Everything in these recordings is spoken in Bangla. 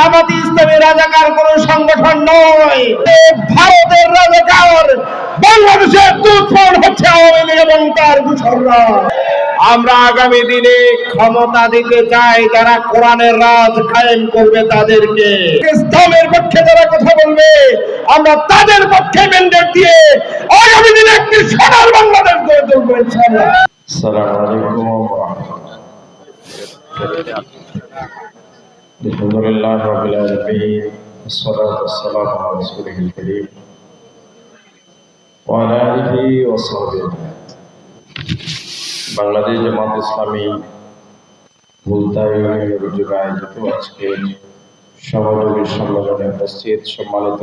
জামাতি ইসলামী রাজাকার কোন সংগঠন নয়। ভারতের রাজাকার বাংলাদেশের দুধফোন হচ্ছে আওয়ামী লীগ এবং তার আমরা আগামী দিনে ক্ষমতা দিতে চাই, যারা কোরআনের রাজ কায়েম করবে তাদেরকে। ইসলামের পক্ষে যারা কথা বলবে, আমরা তাদের পক্ষে মেন্ডেট দিয়ে আগামী দিনে একটি সোনার বাংলাদেশ গড়ে তুলবো, ইনশাআল্লাহ। আসসালামু আলাইকুম। ওয়া রাহমাতুল্লাহ الحمد لله رب العالمين والصلاة والسلام على رسوله الكريم وعلى آله وصحبه أجمعين বাংলাদেশ জামাত ইসলামী ভুলতাই উদ্যোগে আয়োজিত আজকে সহযোগী সম্মেলনে উপস্থিত সম্মানিত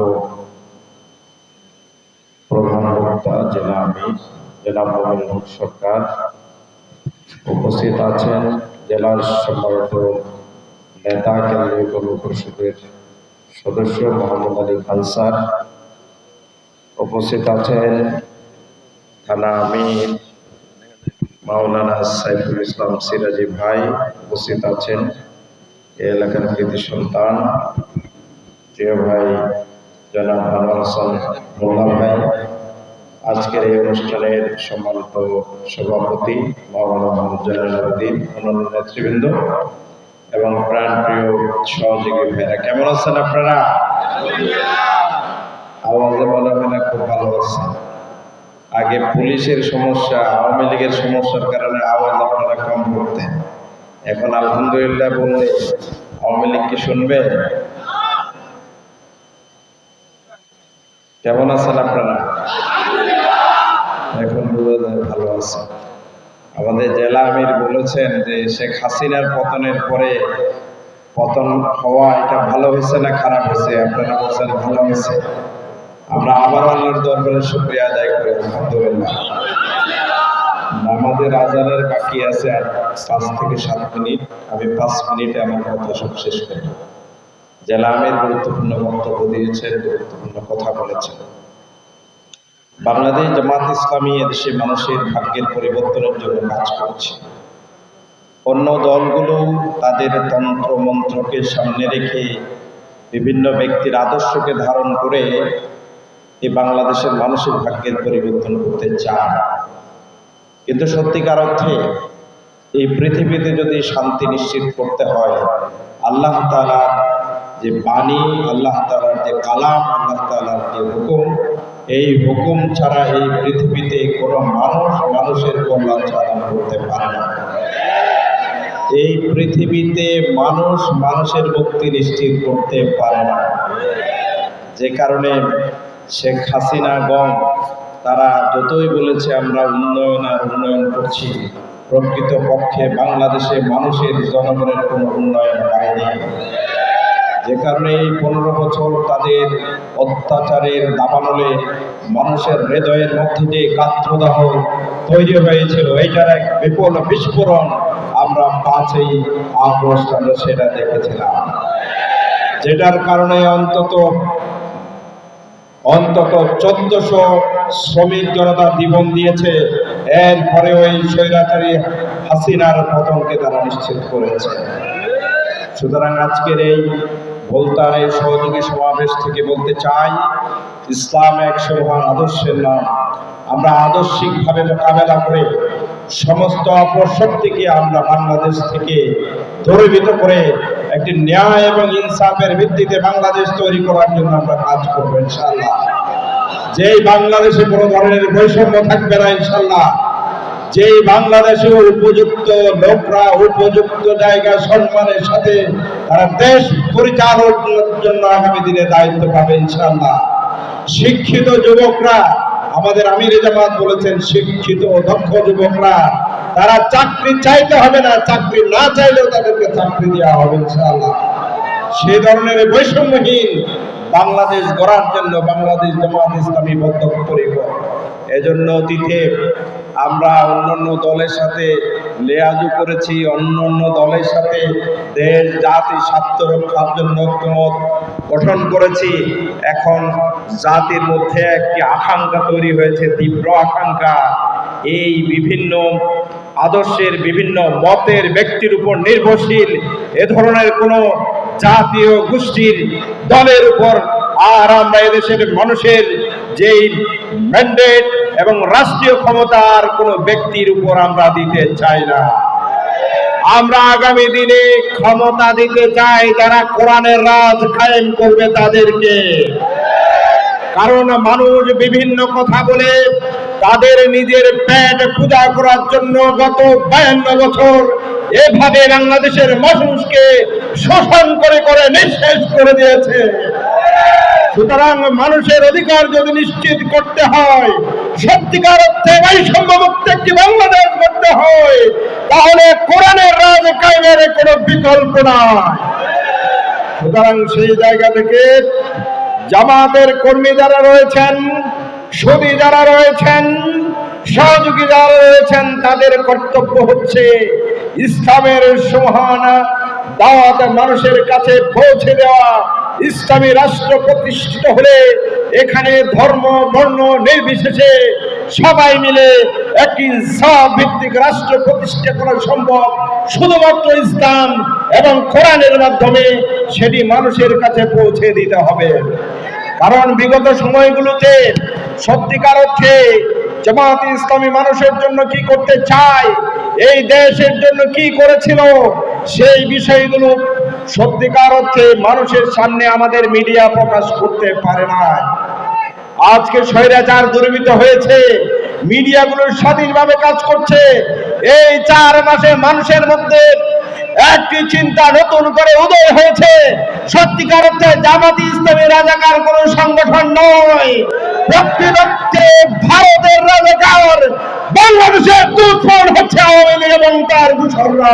প্রধান বক্তা জেলা আমির জেলা মোহাম্মদ হক সরকার উপস্থিত আছেন জেলার সম্মানিত নেতা কেন্দ্রীয় কর্ম পরিষদের সদস্য মোহাম্মদ আলী খান স্যার উপস্থিত আছেন থানা আমির মাওলানা সাইফুল ইসলাম সিরাজি ভাই উপস্থিত আছেন এলাকার কৃতি সন্তান, প্রিয় ভাই জনাব আনোয়ার হাসান মোল্লা ভাই। আজকের এই অনুষ্ঠানের সম্মানিত সভাপতি মাওলানা মোহাম্মদ জয়নুদ্দিন অন্যান্য নেতৃবৃন্দ। এবং প্রাণপ্রিয় সহযোগী ভাইরা, কেমন আছেন আপনারা? আওয়াজে বলা হয় না খুব ভালো আছে আগে পুলিশের সমস্যা, আওয়ামী লীগের সমস্যার কারণে আওয়াজ আপনারা কম করতেন। এখন আলহামদুলিল্লাহ বললে আওয়ামী লীগ কি শুনবে? কেমন আছেন আপনারা? এখন বোঝা যায় ভালো আছে আমাদের জেলা আমির বলেছেন যে শেখ হাসিনার পতনের পরে পতন হওয়া এটা ভালো হয়েছে না খারাপ হয়েছে? আপনারা বলছেন ভালো হয়েছে। আমরা আবার আল্লাহর দরবারে শুক্রিয়া আদায় করি, আলহামদুলিল্লাহ। নামাজের আজানের বাকি আছে আর পাঁচ থেকে সাত মিনিট। আমি পাঁচ মিনিটে আমার কথা সব শেষ করি জেলা আমির গুরুত্বপূর্ণ বক্তব্য দিয়েছেন, গুরুত্বপূর্ণ কথা বলেছেন। বাংলাদেশ জামাত ইসলামী এদেশে মানুষের ভাগ্যের পরিবর্তনের জন্য কাজ করছে। অন্য দলগুলো তাদের তন্ত্র মন্ত্রকে সামনে রেখে বিভিন্ন ব্যক্তির আদর্শকে ধারণ করে এই বাংলাদেশের মানুষের ভাগ্যের পরিবর্তন করতে চায়। কিন্তু সত্যিকার অর্থে এই পৃথিবীতে যদি শান্তি নিশ্চিত করতে হয়, আল্লাহ তালার যে বাণী, আল্লাহ তালার যে কালাম, আল্লাহ তালার যে হুকুম, এই হুকুম ছাড়া এই পৃথিবীতে কোনো মানুষ মানুষের কল্যাণ সাধন করতে এই পৃথিবীতে মানুষ মানুষের মুক্তি নিশ্চিত করতে পারে না। যে কারণে শেখ হাসিনা গম তারা যতই বলেছে আমরা উন্নয়ন আর উন্নয়ন করছি, প্রকৃত পক্ষে বাংলাদেশে মানুষের জনগণের কোনো উন্নয়ন হয়নি যে কারণে এই পনেরো বছর তাদের অত্যাচারের দাবানলে মানুষের হৃদয়ের মধ্যে যে গাত্রদাহ তৈরি হয়েছিল। এইটার এক বিপুল বিস্ফোরণ আমরা পাঁচই আগস্ট আমরা সেটা দেখেছিলাম। যেটার কারণে অন্তত অন্তত চোদ্দশো শ্রমিক জনতা জীবন দিয়েছে। এরপরে ওই স্বৈরাচারী হাসিনার পতনকে তারা নিশ্চিত করেছে। সুতরাং আজকের এই ভোলতার এই সহযোগী সমাবেশ থেকে বলতে চাই, ইসলাম এক মহান আদর্শের নাম। আমরা আদর্শিকভাবে মোকাবেলা করে সমস্ত অপশক্তিকে আমরা বাংলাদেশ থেকে দূরীভূত করে একটি ন্যায় এবং ইনসাফের ভিত্তিতে বাংলাদেশ তৈরি করার জন্য আমরা কাজ করব ইনশাল্লাহ যেই বাংলাদেশে কোনো ধরনের বৈষম্য থাকবে না ইনশাল্লাহ যেই বাংলাদেশে উপযুক্ত লোকরা, উপযুক্ত জায়গা সম্মানের সাথে তারা দেশ পরিচালনার জন্য আগামী দিনে দায়িত্ব পাবে ইনশাল্লাহ শিক্ষিত যুবকরা আমাদের আমির জামাত বলেছেন, শিক্ষিত দক্ষ যুবকরা, তারা চাকরি চাইতে হবে না, চাকরি না চাইলেও তাদেরকে চাকরি দেওয়া হবে ইনশাআল্লাহ। সে ধরনের বৈষম্যহীন বাংলাদেশ গড়ার জন্য বাংলাদেশ জামাত ইসলামী বদ্ধপরিকর। এজন্য অতীতে আমরা অন্যান্য দলের সাথে লেয়াজু করেছি অন্য অন্য দলের সাথে দেশ, জাতি, স্বার্থ রক্ষার জন্য ঐক্যমত গঠন করেছি। এখন জাতির মধ্যে একটি আকাঙ্ক্ষা তৈরি হয়েছে, তীব্র আকাঙ্ক্ষা। এই বিভিন্ন আদর্শের, বিভিন্ন মতের ব্যক্তির উপর নির্ভরশীল এ ধরনের কোনো জাতীয় গোষ্ঠীর দলের উপর আর আমরা এদেশের মানুষের যেই ম্যান্ডেট এবং রাষ্ট্রীয় ক্ষমতার কোনো ব্যক্তির উপর আমরা দিতে চাই না। আমরা আগামী দিনে ক্ষমতা দিতে চাই যারা কোরআনের রাজ কায়েম করবে তাদেরকে। কারণ মানুষ বিভিন্ন কথা বলে, তাদের নিজের পেট পূজা করার জন্য গত বায়ান্ন বছর এভাবে বাংলাদেশের মানুষকে শোষণ করে করে নিঃশেষ করে দিয়েছে। সুতরাং মানুষের অধিকার যদি নিশ্চিত করতে হয়, সত্যিকার অর্থে বৈষম্য মুক্ত একটি বাংলাদেশ করতে হয়, তাহলে কোরআনের রাজ কায়েমের কোনো বিকল্প নাই। সুতরাং সেই জায়গা থেকে জামাতের কর্মী যারা রয়েছেন, সুদী যারা রয়েছেন, সহযোগী যারা রয়েছেন, তাদের কর্তব্য হচ্ছে ইসলামের সমান দাওয়াত মানুষের কাছে পৌঁছে দেওয়া। ইসলামী রাষ্ট্র প্রতিষ্ঠিত হলে এখানে ধর্ম, বর্ণ নির্বিশেষে সবাই মিলে একটি ইনসাফ ভিত্তিক রাষ্ট্র প্রতিষ্ঠা করা সম্ভব। শুধুমাত্র ইসলাম এবং কোরআনের মাধ্যমে সেটি মানুষের কাছে পৌঁছে দিতে হবে। কারণ বিগত সময়গুলোতে সত্যিকার অর্থে জামাত ইসলামী মানুষের জন্য কি করতে চায়, এই দেশের জন্য কি করেছিল, সেই বিষয়গুলো সত্যিকার অর্থে মানুষের সামনে আমাদের মিডিয়া প্রকাশ করতে পারে না। আজকে স্বৈরাচার দুর্বৃত্ত হয়েছে, মিডিয়াগুলো স্বাধীনভাবে কাজ করছে। এই চার মাসে মানুষের মধ্যে একটি চিন্তা নতুন করে উদয় হয়েছে। সত্যিকার অর্থে জামাতি ইসলামী রাজাকার কোন সংগঠন নয়। প্রকৃতপক্ষে ভারতের রাজাকার বাংলাদেশের দুশ্মন হচ্ছে আওয়ামী লীগ এবং তার দূষণরা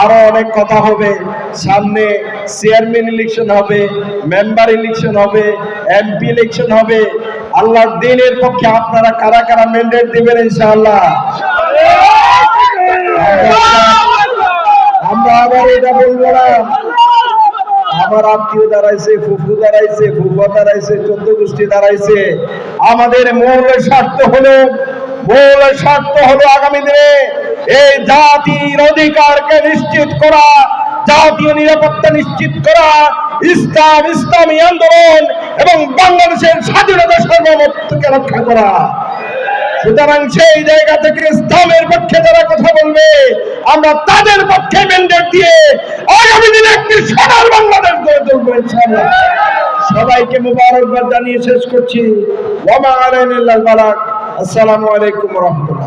আরও অনেক কথা হবে। সামনে চেয়ারম্যান ইলেকশন হবে মেম্বার ইলেকশন হবে এমপি ইলেকশন হবে। আল্লাহর দিনের পক্ষে আপনারা কারা কারা ম্যান্ডেট দিবেন ইনশাআল্লাহ? আমরা আবার এটা বলব না। আমার আত্মীয় দাঁড়াইছে, ফুফু দাঁড়াইছে, ফুফা দাঁড়াইছে, চোদ্দ গোষ্ঠী দাঁড়াইছে। আমাদের মূল স্বার্থ হলো মূল স্বার্থ হলো আগামী দিনে। এই জাতির অধিকারকে নিশ্চিত করা, জাতীয় নিরাপত্তা নিশ্চিত করা, ইসলাম, ইসলামী আন্দোলন এবং বাংলাদেশের স্বাধীনতা সার্বভৌমত্বকে রক্ষা করা। সুতরাং সেই জায়গা থেকে ইসলামের পক্ষে যারা কথা বলবে, আমরা তাদের পক্ষে ম্যান্ডেট দিয়ে আগামী দিনে একটি সোনার বাংলাদেশ গড়ে তুলবো ইনশাআল্লাহ। সবাইকে মুবারকবাদ জানিয়ে শেষ করছি। ওমা আলাইহিল বারাক আসসালামু আলাইকুম রহমতুল্লাহ।